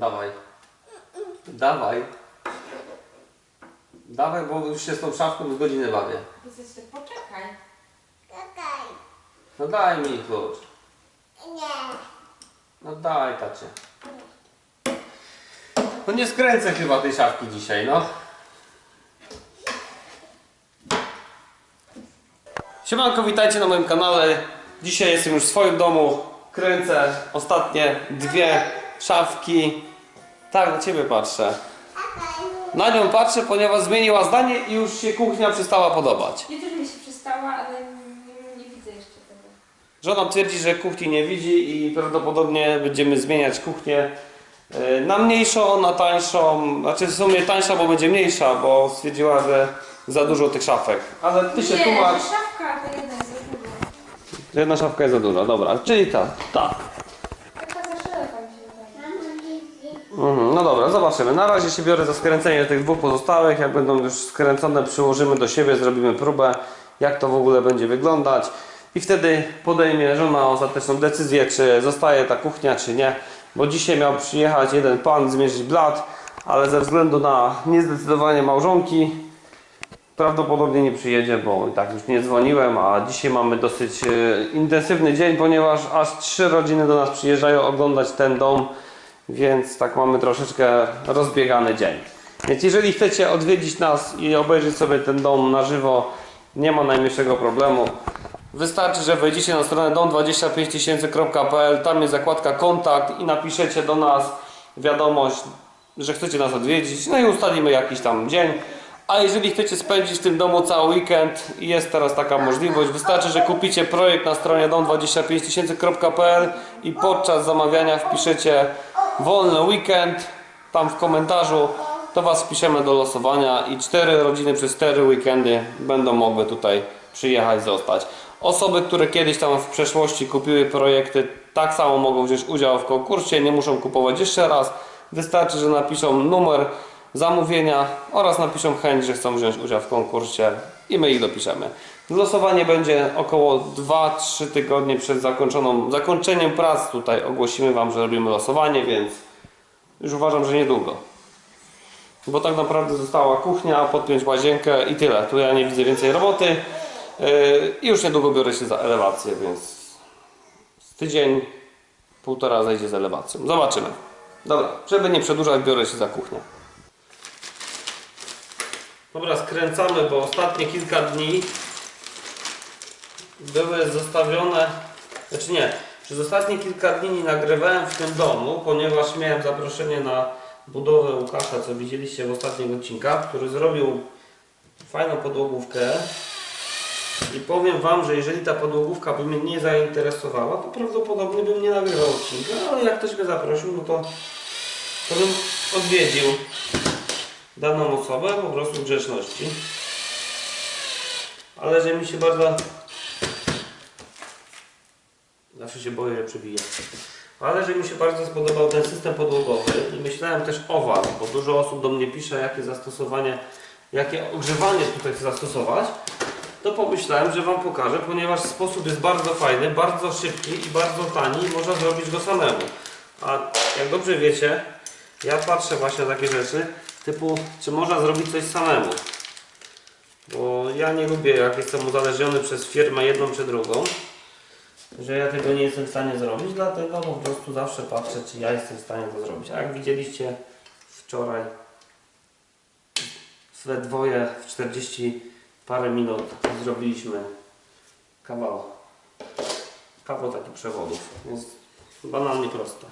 Dawaj. Dawaj. Dawaj, bo już się z tą szafką z godziny bawię. Jesteś, poczekaj. Czekaj. No daj mi klucz. Nie. No daj tacie. No nie skręcę chyba tej szafki dzisiaj, no. Siemanko, witajcie na moim kanale. Dzisiaj jestem już w swoim domu. Kręcę ostatnie dwie szafki. Tak, na ciebie patrzę. Na nią patrzę, ponieważ zmieniła zdanie i już się kuchnia przestała podobać. Nie też mi się przestała, ale nie, nie widzę jeszcze tego. Żona twierdzi, że kuchni nie widzi i prawdopodobnie będziemy zmieniać kuchnię e, na mniejszą, na tańszą. Znaczy w sumie tańsza, bo będzie mniejsza, bo stwierdziła, że za dużo tych szafek. Ale ty się nie, tłumacz. szafka to jedna jest za dużo. Jedna szafka jest za duża, dobra. Czyli ta, tak. Taka za szeroka mi się wydaje. Mamo, dzieci. Mhm, no dobra, zobaczymy. Na razie się biorę za skręcenie tych dwóch pozostałych. Jak będą już skręcone, przyłożymy do siebie, zrobimy próbę, jak to w ogóle będzie wyglądać. I wtedy podejmie żona ostateczną decyzję, czy zostaje ta kuchnia, czy nie. Bo dzisiaj miał przyjechać jeden pan zmierzyć blat, ale ze względu na niezdecydowanie małżonki prawdopodobnie nie przyjedzie, bo i tak już nie dzwoniłem, a dzisiaj mamy dosyć e, intensywny dzień, ponieważ aż trzy rodziny do nas przyjeżdżają oglądać ten dom, więc tak mamy troszeczkę rozbiegany dzień. Więc jeżeli chcecie odwiedzić nas i obejrzeć sobie ten dom na żywo, nie ma najmniejszego problemu. Wystarczy, że wejdziecie na stronę dom25000.pl, tam jest zakładka kontakt i napiszecie do nas wiadomość, że chcecie nas odwiedzić, no i ustalimy jakiś tam dzień. A jeżeli chcecie spędzić w tym domu cały weekend, jest teraz taka możliwość, wystarczy, że kupicie projekt na stronie dom25000.pl i podczas zamawiania wpiszecie wolny weekend, tam w komentarzu, to Was wpiszemy do losowania i cztery rodziny przez cztery weekendy będą mogły tutaj przyjechać, zostać. Osoby, które kiedyś tam w przeszłości kupiły projekty, tak samo mogą wziąć udział w konkursie, nie muszą kupować jeszcze raz. Wystarczy, że napiszą numer zamówienia oraz napiszą chęć, że chcą wziąć udział w konkursie i my ich dopiszemy. Losowanie będzie około 2-3 tygodnie przed zakończoną, zakończeniem prac. Tutaj ogłosimy Wam, że robimy losowanie, więc już uważam, że niedługo. Bo tak naprawdę została kuchnia, podpiąć łazienkę i tyle. Tu ja nie widzę więcej roboty. Yy, I już niedługo biorę się za elewację, więc z tydzień, półtora zejdzie z elewacją. Zobaczymy. Dobra, żeby nie przedłużać, biorę się za kuchnię. Dobra, skręcamy, bo ostatnie kilka dni były zostawione, znaczy nie, przez ostatnie kilka dni nie nagrywałem w tym domu, ponieważ miałem zaproszenie na budowę Łukasza, co widzieliście w ostatnich odcinkach, który zrobił fajną podłogówkę. I powiem Wam, że jeżeli ta podłogówka by mnie nie zainteresowała, to prawdopodobnie bym nie nagrywał odcinka, ale jak ktoś mnie zaprosił, no to, to bym odwiedził daną osobę po prostu grzeczności. Ale że mi się bardzo... Zawsze się boję, że przebije. Ale że mi się bardzo spodobał ten system podłogowy i myślałem też o Was, bo dużo osób do mnie pisze, jakie zastosowanie, jakie ogrzewanie tutaj zastosować, to pomyślałem, że Wam pokażę, ponieważ sposób jest bardzo fajny, bardzo szybki i bardzo tani i można zrobić go samemu. A jak dobrze wiecie, ja patrzę właśnie na takie rzeczy, typu czy można zrobić coś samemu. Bo ja nie lubię, jak jestem uzależniony przez firmę jedną czy drugą, że ja tego nie jestem w stanie zrobić, dlatego po prostu zawsze patrzę, czy ja jestem w stanie to zrobić. A jak widzieliście wczoraj, we dwoje w 40 parę minut zrobiliśmy kawał, kawał takich przewodów, więc banalnie proste.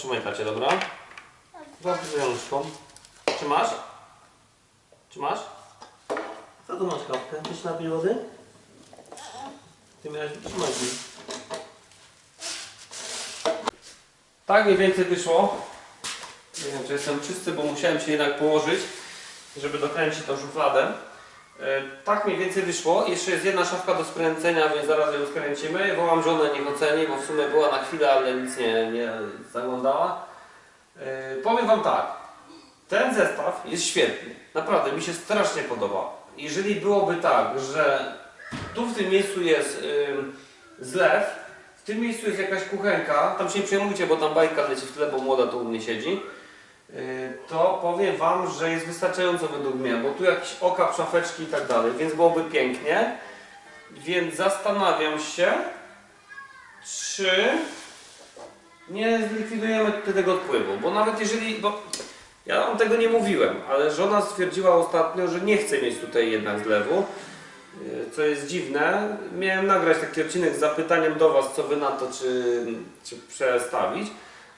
No to tu potrzymaj tacie, dobra? Złap rączką. Trzymasz? Trzymasz? Co tu masz kapkę? Chcesz napić wody? Ty miałeś trzymać mi. Tak mniej więcej wyszło. Nie wiem, czy jestem czysty, bo musiałem się jednak położyć, żeby dokręcić tą szufladę. E, Tak mniej więcej wyszło. Jeszcze jest jedna szafka do skręcenia, więc zaraz ją skręcimy. Wołam żonę, niech oceni, bo w sumie była na chwilę, ale nic nie, nie zaglądała. E, Powiem Wam tak. Ten zestaw jest świetny. Naprawdę, mi się strasznie podoba. Jeżeli byłoby tak, że tu w tym miejscu jest zlew, w tym miejscu jest jakaś kuchenka, tam się nie przejmujcie, bo tam bajka leci w tle, bo młoda tu u mnie siedzi, to powiem Wam, że jest wystarczająco według mnie, bo tu jakieś oka, szafeczki i tak dalej, więc byłoby pięknie. Więc zastanawiam się, czy nie zlikwidujemy tego odpływu, bo nawet jeżeli, bo ja wam tego nie mówiłem, ale żona stwierdziła ostatnio, że nie chce mieć tutaj jednak zlewu, yy, co jest dziwne. Miałem nagrać taki odcinek z zapytaniem do Was, co Wy na to, czy, czy przestawić,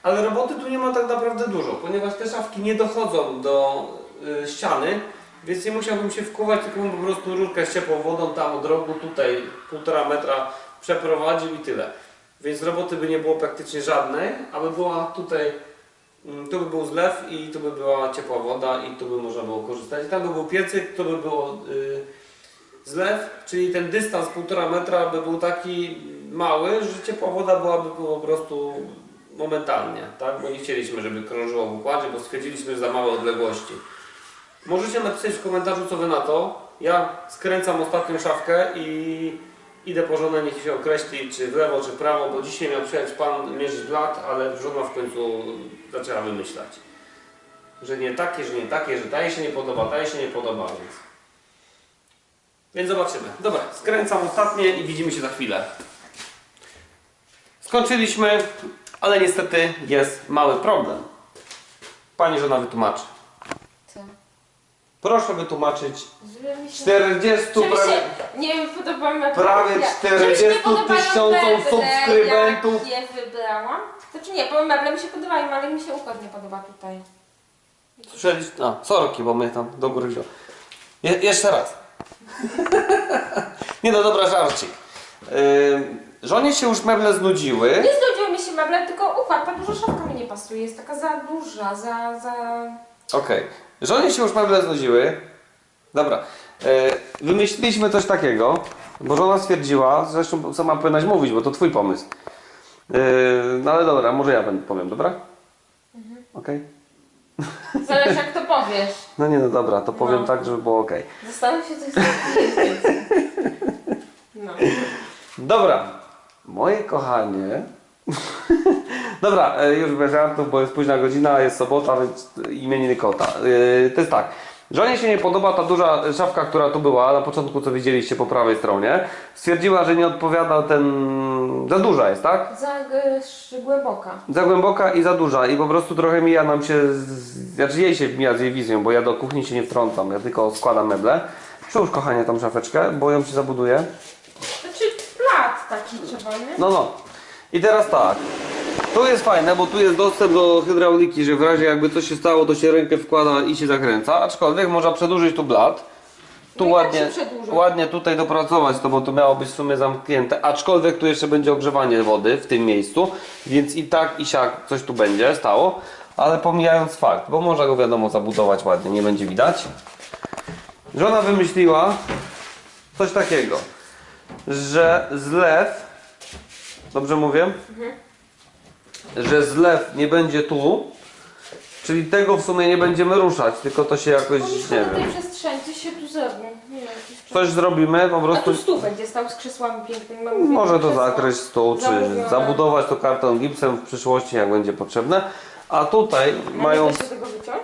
ale roboty tu nie ma tak naprawdę dużo, ponieważ te szafki nie dochodzą do yy, ściany, więc nie musiałbym się wkuwać, tylko bym po prostu rurkę z ciepłą wodą tam od rogu, tutaj półtora metra przeprowadził i tyle. Więc roboty by nie było praktycznie żadnej, aby była tutaj Mm, Tu by był zlew i tu by była ciepła woda i tu by można było korzystać. I tam by był piecyk, tu by było y, zlew, czyli ten dystans półtora metra by był taki mały, że ciepła woda byłaby po prostu momentalnie, tak? Bo nie chcieliśmy, żeby krążyło w układzie, bo stwierdziliśmy, że za małe odległości. Możecie napisać w komentarzu, co wy na to. Ja skręcam ostatnią szafkę i idę po żonę, niech się określi, czy w lewo, czy w prawo, bo dzisiaj miał przyjechać pan mierzyć blat, ale żona w końcu zaczęła wymyślać. Że nie takie, że nie takie, że ta się nie podoba, ta się nie podoba, więc... Więc zobaczymy. Dobra, skręcam ostatnie i widzimy się za chwilę. Skończyliśmy, ale niestety jest mały problem. Pani żona wytłumaczy. Co? Proszę wytłumaczyć Żeby mi się... 40 Żeby prawie, się nie podoba mi prawie ja- 40 żeby się nie podobały tysiącom meble, subskrybentów. Jak je wybrałam. Znaczy nie, bo meble mi się podobają, ale mi się układ nie podoba tutaj. Słyszeliście? A, sorki, bo mnie tam do góry wziął. Je, jeszcze raz. nie no, dobra, żarcik. Yy, żonie się już meble znudziły. Nie się meble, tylko układ, ta duża szafka mi nie pasuje, jest taka za duża, za... za... Okej. Żonie się już meble znudziły. Dobra. Yy, wymyśliliśmy coś takiego, bo żona stwierdziła, zresztą sama powinnaś mówić, bo to twój pomysł. Yy, no ale dobra, może ja będę powiem, dobra? Okej. Zależy jak to powiesz. No nie, no dobra, to powiem No. tak, żeby było okej. Zastanów się, co jest. No. Dobra, moje kochanie. Dobra, e, już bez żartów, bo jest późna godzina, jest sobota, więc imieniny kota. E, To jest tak. Żonie się nie podoba ta duża szafka, która tu była, na początku co widzieliście po prawej stronie. Stwierdziła, że nie odpowiada ten... za duża jest, tak? Za g- głęboka. Za głęboka i za duża i po prostu trochę mija nam się, z... znaczy jej się mija z jej wizją, bo ja do kuchni się nie wtrącam, ja tylko składam meble. Przyłóż kochanie tą szafeczkę, bo ją się zabuduję. Znaczy plat taki trzeba, nie? No, no. I teraz tak. Tu jest fajne, bo tu jest dostęp do hydrauliki, że w razie jakby coś się stało, to się rękę wkłada i się zakręca. Aczkolwiek można przedłużyć tu blat. Tu No tak ładnie, ładnie tutaj dopracować to, bo to miało być w sumie zamknięte. Aczkolwiek tu jeszcze będzie ogrzewanie wody w tym miejscu, więc i tak i siak coś tu będzie stało. Ale pomijając fakt, bo można go wiadomo zabudować ładnie, nie będzie widać. Żona wymyśliła coś takiego, że zlew, dobrze mówię? Że zlew nie będzie tu, czyli tego w sumie nie będziemy ruszać, tylko to się jakoś, nie na tej wiem, przestrzeni, coś się tu zrobi. Nie wiem, jakiś coś zrobimy, po A prostu tu stół będzie stał z krzesłami pięknymi. Mamy może to krzesła. zakreś stół, czy Zamówione. zabudować to karton gipsem w przyszłości, jak będzie potrzebne. A tutaj A mają... Nie da się tego wyciąć?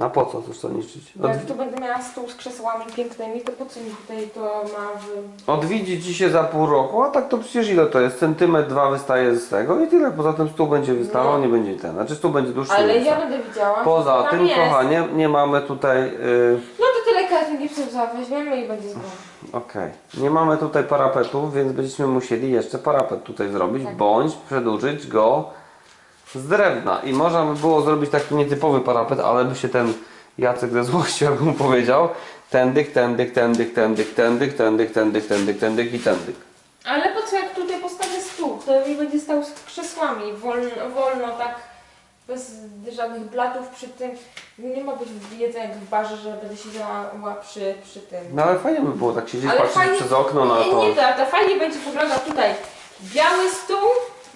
A po co to niszczyć? Od... jak tu będę miała stół z krzesłami pięknymi, to po co mi tutaj to ma w... Odwiedzi ci się za pół roku, a tak to przecież ile to jest? Centymetr, dwa wystaje z tego i tyle. Poza tym stół będzie wystawał, No. nie będzie ten. Znaczy stół będzie dłuższy. Ale ja będę widziała. Poza tym, jest. kochanie, nie mamy tutaj. Yy, No to tyle gipsem za weźmiemy i będzie zgoda. Okej. Nie mamy tutaj parapetu, więc będziemy musieli jeszcze parapet tutaj zrobić, Tak. bądź przedłużyć go z drewna. I można by było zrobić taki nietypowy parapet, ale by się ten Jacek ze złości, jakby mu powiedział, tędyk, tędyk, tędyk, tędyk, tędyk, tędyk, tędyk, tędyk, tędyk i tędyk. Ale po co jak tutaj postawię stół, to mi będzie stał z krzesłami, wolno, wolno tak, bez żadnych blatów przy tym. Nie ma być wiedza jak w barze, że będę siedziała przy, przy tym. No ale fajnie by było tak siedzieć, patrzeć fajnie- przez okno na nie, to. Nie, to, to fajnie będzie wyglądał tutaj biały stół,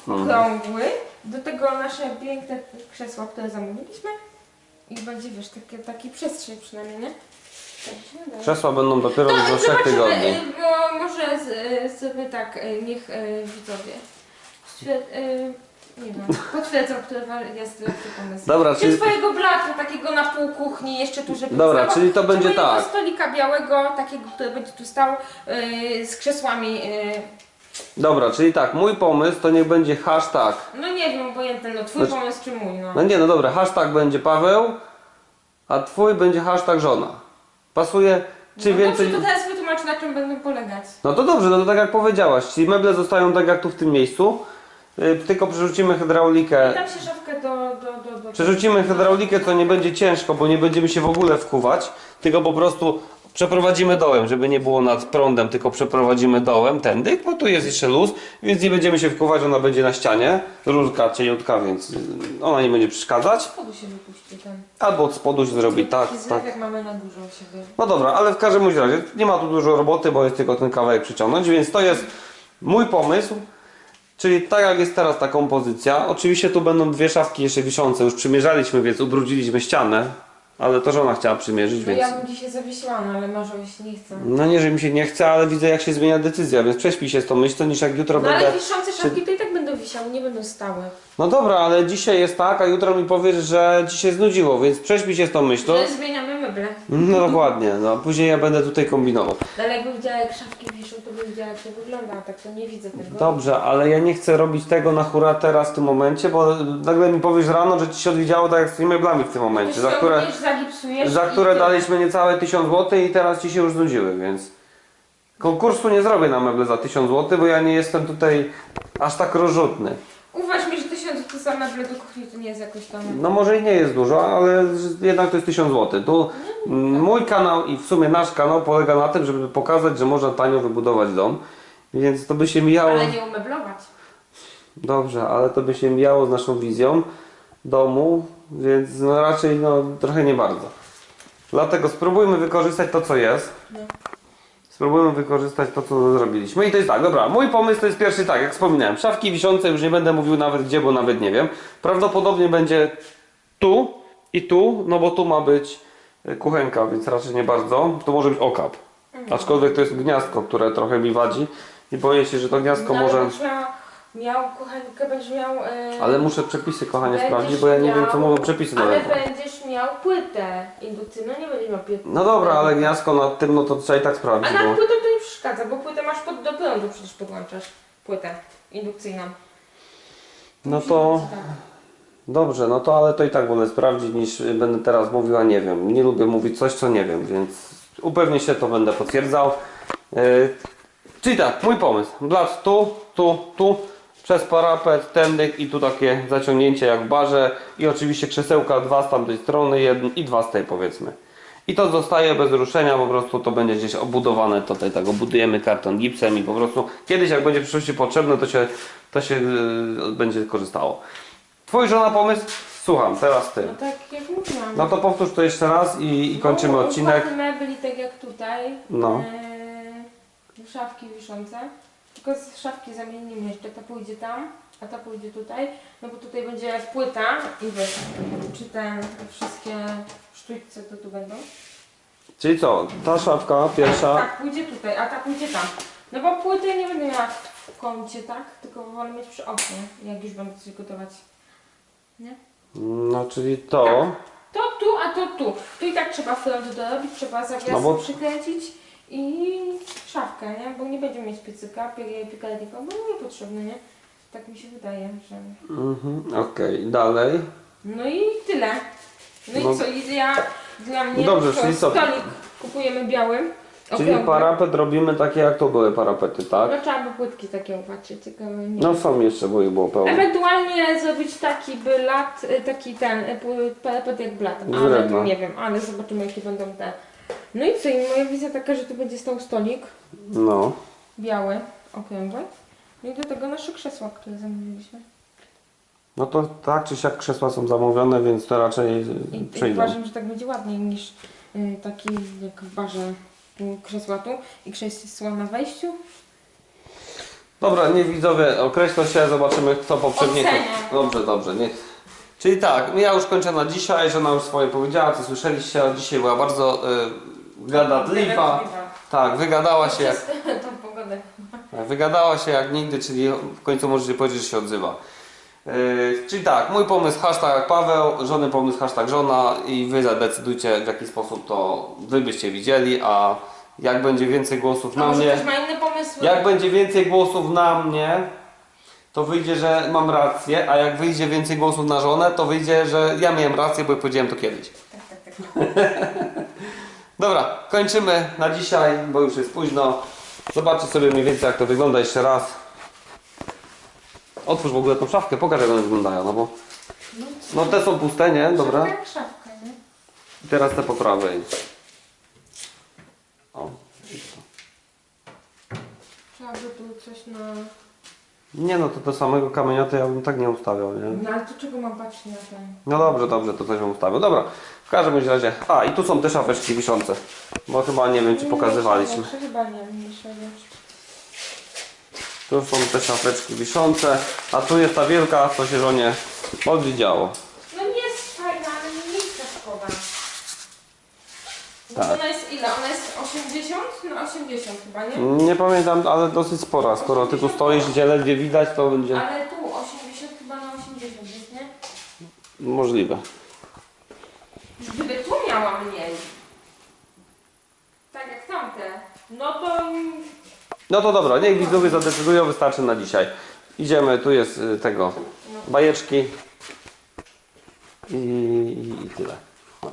Mhm. okrągły, do tego nasze piękne krzesła, które zamówiliśmy i będzie, wiesz, takie, taki przestrzeń przynajmniej, nie? Tak się. Krzesła będą dopiero To już za trzech zobaczymy, tygodni. y, bo może z, y, sobie tak, y, niech y, widzowie y, nie wiem, potwierdzą, który wa- jest lepszy pomysł. Dobra, Czy czyli- swojego blatu, takiego na pół kuchni, jeszcze tu, żeby Dobra, stało, czyli to będzie mojego tak. stolika białego, takiego, który będzie tu stał y, z krzesłami, y, Dobra, czyli tak, mój pomysł to niech będzie hashtag. no nie wiem, obojętny, no twój Znaczy- pomysł czy mój, no. No nie, no dobra, hashtag będzie Paweł, a twój będzie hashtag żona. Pasuje? Czy no więcej. Dobrze, to teraz wytłumacz, na czym będą polegać. No to dobrze, no to tak jak powiedziałaś, czyli meble zostają tak jak tu w tym miejscu, yy, tylko przerzucimy I hydraulikę. dam się szafkę do, do, do, do... Przerzucimy hydraulikę, to nie będzie ciężko, bo nie będziemy się w ogóle wkuwać, tylko po prostu przeprowadzimy dołem, żeby nie było nad prądem, tylko przeprowadzimy dołem tędy, bo tu jest jeszcze luz, więc nie będziemy się wkuwać, ona będzie na ścianie, rurka cieniutka, więc yy, ona nie będzie przeszkadzać. Spodu się wypuści ten. Albo od spodu się zrobi tak, Taki tak. jak mamy na dużo u siebie. No dobra, ale w każdym bądź razie nie ma tu dużo roboty, bo jest tylko ten kawałek przyciągnąć, więc to jest mój pomysł. Czyli tak jak jest teraz ta kompozycja. Oczywiście tu będą dwie szafki jeszcze wiszące. Już przymierzaliśmy, więc ubrudziliśmy ścianę. Ale to żona chciała przymierzyć, No więc... ja bym dzisiaj zawiesiła, no ale może jeśli nie chcę. No nie, że mi się nie chce, ale widzę jak się zmienia decyzja, więc prześpij się z tą myślą, niż jak jutro No będę... ale wiszące szafki to i tak będą wisiały, nie będą stałe. No dobra, ale dzisiaj jest tak, a jutro mi powiesz, że ci się znudziło, więc prześpij się z tą myślą. Że zmieniamy meble. No dokładnie, no później ja będę tutaj kombinował. No ale jakbym widziała jak szafki wiszą, to widziała jak to wygląda, a tak to nie widzę tego. Dobrze, ale ja nie chcę robić tego na hura teraz w tym momencie, bo nagle mi powiesz rano, że ci się odwiedziało tak jak z tymi meblami w tym momencie, za które, za które daliśmy niecałe 1000 zł i teraz ci się już znudziły, więc konkursu nie zrobię na meble za 1000 zł, bo ja nie jestem tutaj aż tak rozrzutny. Uważ mi, że tysiąc to za meble do kuchni to nie jest jakoś tam... No może i nie jest dużo, ale jednak to jest 1000 zł. Tu mój kanał i w sumie nasz kanał polega na tym, żeby pokazać, że można tanio wybudować dom, więc to by się mijało... Ale nie umeblować. Dobrze, ale to by się mijało z naszą wizją domu, więc no raczej no, trochę nie bardzo. Dlatego spróbujmy wykorzystać to, co jest. No. Spróbujmy wykorzystać to, co zrobiliśmy. I to jest tak, dobra, mój pomysł to jest pierwszy tak, jak wspominałem. Szafki wiszące, już nie będę mówił nawet gdzie, bo nawet nie wiem. Prawdopodobnie będzie tu i tu, no bo tu ma być kuchenka, więc raczej nie bardzo. Tu może być okap. Aczkolwiek to jest gniazdko, które trochę mi wadzi. I boję się, że to gniazdko No, może... będziesz miał, miał kuchenkę, będziesz miał... e, Ale muszę przepisy, kochanie, będziesz sprawdzić, bo ja nie wiem, co miał- mówią przepisy Ale daleko. będziesz miał płytę indukcyjną, nie będziesz miał płyty. No dobra, ale gniazdko nad tym, no to trzeba i tak A sprawdzić, na bo... płytę to nie przeszkadza, bo płytę masz pod, do prądu przecież podłączasz. Płytę indukcyjną. No to... Tak. Dobrze, no to ale to i tak wolę sprawdzić, niż będę teraz mówił, a nie wiem. Nie lubię mówić coś, co nie wiem, więc upewnię się, to będę potwierdzał. Yy, czyli tak, mój pomysł. Blat tu, tu, tu, przez parapet, tędy i tu takie zaciągnięcie jak barze i oczywiście krzesełka dwa z tamtej strony jedn, i dwa z tej powiedzmy. I to zostaje bez ruszenia, po prostu to będzie gdzieś obudowane, tutaj tak obudujemy karton gipsem i po prostu kiedyś jak będzie w przyszłości potrzebne, to się, to się yy, będzie korzystało. Twój żona pomysł? Słucham, teraz ty. No tak jak mówiłam. No to powtórz to jeszcze raz i, i kończymy No, odcinek. mebli tak jak tutaj. No. Eee, szafki wiszące. Tylko z szafki zamienimy jeszcze. Ta pójdzie tam, a ta pójdzie tutaj. No bo tutaj będzie płyta i wiesz, czy te wszystkie sztućce to tu będą. Czyli co? Ta szafka pierwsza. Tak, pójdzie tutaj, a ta pójdzie tam. No bo płyty nie będę miała w kącie, tak? Tylko wolę mieć przy oknie, jak już będę coś gotować. Nie? No czyli to. To tu, a to tu. Tu i tak trzeba front dorobić, trzeba zawiasy No bo- przykręcić i szafkę, nie? Bo nie będziemy mieć piecyka, pie- piekarnika, bo niepotrzebny, nie? Tak mi się wydaje, że... Mhm, Okej, dalej. No i tyle. No, No. i co? I ja, dla mnie Dobrze, czyli co? stolik kupujemy biały. Czyli parapet robimy takie jak to były parapety, tak? No trzeba by płytki takie opatrzyć, tylko nie No są jeszcze, bo ich było pełno. Ewentualnie zrobić taki by lat, y, taki ten, y, pu- parapet jak blat, ale drewna. to nie wiem, ale zobaczymy jakie będą te. No i co, i moja wizja taka, że tu będzie stał stolik No. biały, okrągły. No i do tego nasze krzesła, które zamówiliśmy. No to tak czy siak krzesła są zamówione, więc to raczej I, i przyjdą. uważam, że tak będzie ładniej niż y, taki jak w barze krzesła tu i krzesła na wejściu. Dobra, nie widzowie, określą się, zobaczymy kto poprzednio. Oceniam. Dobrze, dobrze. Nie. Czyli tak, ja już kończę na dzisiaj, żona już swoje powiedziała, co słyszeliście, a dzisiaj była bardzo y, gadatliwa. Tak, wygadała się jak, Przez tą pogodę. wygadała się jak nigdy, czyli w końcu możecie powiedzieć, że się odzywa. Yy, czyli tak, mój pomysł hashtag Paweł, żony pomysł hashtag żona i wy zadecydujcie w jaki sposób to wy byście widzieli, a jak będzie więcej głosów na może mnie. ktoś ma inne pomysły? Jak będzie więcej głosów na mnie, to wyjdzie, że mam rację, a jak wyjdzie więcej głosów na żonę, to wyjdzie, że ja miałem rację, bo powiedziałem to kiedyś. Tak, tak, tak. Dobra, kończymy na dzisiaj, bo już jest późno. Zobaczcie sobie mniej więcej jak to wygląda jeszcze raz. Otwórz w ogóle tą szafkę, pokaż jak one wyglądają, no bo... No te są puste, nie? Dobra. Szafka, nie? I teraz te po prawej. O. Trzeba by tu coś na... Nie no, to do samego kamienia to ja bym tak nie ustawiał, nie? No ale to czego mam patrzeć na ten? No dobrze, dobrze, to coś bym ustawił. Dobra, w każdym bądź razie. A, i tu są te szafeczki wiszące. Bo chyba nie wiem, czy pokazywaliśmy. Chyba nie, mniejsza rzecz. Tu są te szafeczki wiszące, a tu jest ta wielka, co się żonie odwiedziało. No nie jest fajna, ale nie szkoda. Bo Tak. Ona jest ile? Ona jest 80 na 80 chyba, nie? Nie pamiętam, ale dosyć spora. Skoro ty tu stoisz, gdzie ledwie widać, to będzie Ale tu 80 chyba na 80 jest, nie? możliwe. Gdyby tu miała mniej. Tak jak tamte. No to... mm, No to dobra, niech widzowie zadecydują, wystarczy na dzisiaj. Idziemy, tu jest y, tego, bajeczki i, i, tyle. No.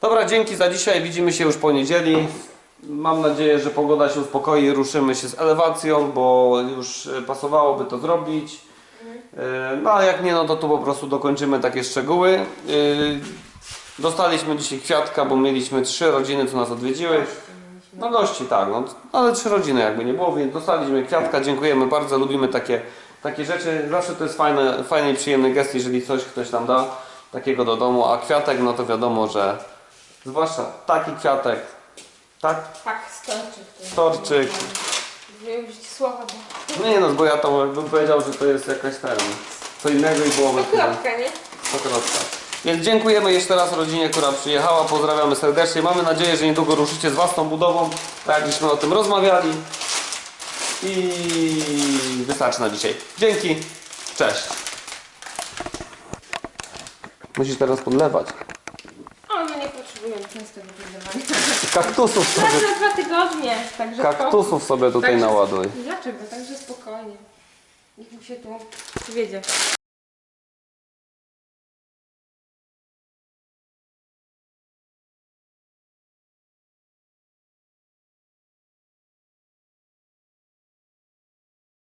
Dobra, dzięki za dzisiaj, widzimy się już po niedzieli. Mam nadzieję, że pogoda się uspokoi, ruszymy się z elewacją, bo już y, pasowałoby to zrobić. Y, No a jak nie, no to tu po prostu dokończymy takie szczegóły. Dostaliśmy dzisiaj kwiatka, bo mieliśmy trzy rodziny, co nas odwiedziły. No gości, tak, no, ale trzy rodziny jakby nie było, więc dostaliśmy kwiatka, dziękujemy bardzo, lubimy takie, takie rzeczy. Zawsze to jest fajne, fajny i przyjemny gest, jeżeli coś ktoś nam da takiego do domu, a kwiatek, no to wiadomo, że zwłaszcza taki kwiatek, tak? Tak, storczyk. to jest. Storczyk. Dwie użyć słowa, bo... No nie no, bo ja to bym powiedział, że to jest jakaś ten, co innego i byłoby chyba Kropka, nie? pokrotka. Więc dziękujemy jeszcze raz rodzinie, która przyjechała, pozdrawiamy serdecznie. Mamy nadzieję, że niedługo ruszycie z własną budową, tak jak żeśmy o tym rozmawiali. I wystarczy na dzisiaj. Dzięki, cześć. Musisz teraz podlewać. O, no nie potrzebuję często wyglądania. Kaktusów sobie, Raz na dwa tygodnie, także kaktusów sobie tutaj naładuj. Dlaczego? Także spokojnie. Niech mu się tu wiedzie.